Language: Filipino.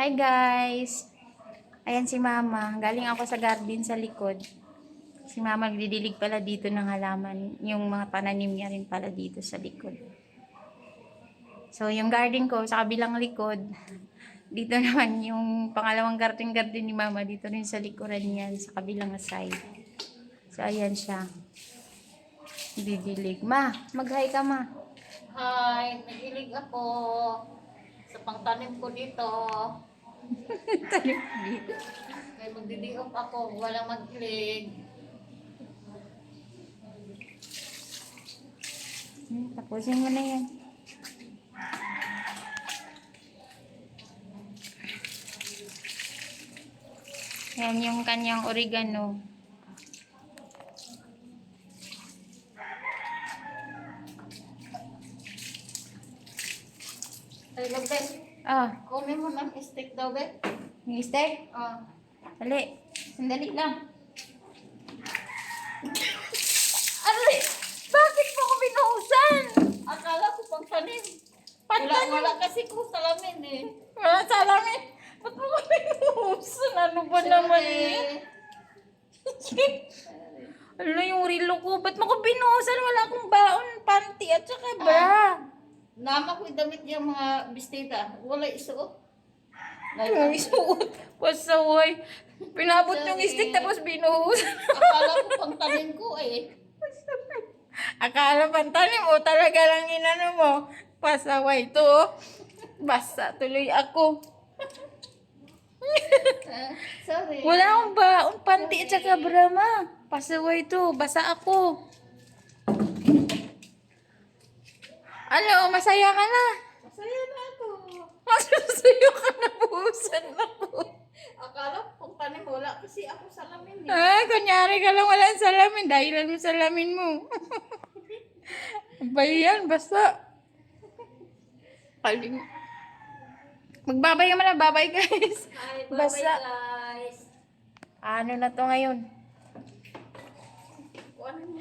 Hi guys! Ayan si Mama. Galing ako sa garden sa likod. Si Mama nagdidilig pala dito ng halaman. Yung mga pananim niya rin pala dito sa likod. So, yung garden ko sa kabilang likod. Dito naman yung pangalawang garden garden ni Mama. Dito rin sa likuran niyan sa kabilang side. So, ayan siya. Didilig. Ma, mag-hi ka ma. Hi, nagilig ako sa pangtanim ko dito. Talim dito. Kaya magdidiop ako, walang magkilig. Hmm, tapusin mo na yan. Yan yung kanyang oregano. Ay, labe, Ah, kunin mo ng stick daw, yung steak? Ah, Dali. Sandali lang. Aray! Bakit mo ko binuhusan? Akala ko pangtanim. Wala, Pantanim. wala kasi ko salamin eh. Wala salamin. Ba't mo ko binuhusan? Ano ba naman eh? Ano yung rilo ko? Ba't mo ko binuhusan? Wala akong baon, panty at saka bra. Nama ko damit yung mga bistida. Wala isuot. Ay, suot. Pasaway. Pinabot yung stick tapos binuhusan. Akala ko pangtanim ko eh. Akala pantanim mo talaga lang inano mo. Pasaway to. oh. Basta tuloy ako. Sorry. Wala akong baon, panty at saka bra ma. Pasaway to. Basa ako. Ano, masaya ka na. Masaya na ako. Masaya ka na, buhusan ako. Akala ko pangtanim wala kasi ako salamin eh. Ah, kunyari ka lang walang salamin. Dahilan mo salamin mo. Ba yan, basta. Kaling. Magbabay ka muna, babay guys. Hi, bye Basa. guys. Ano na to ngayon? Ano mo?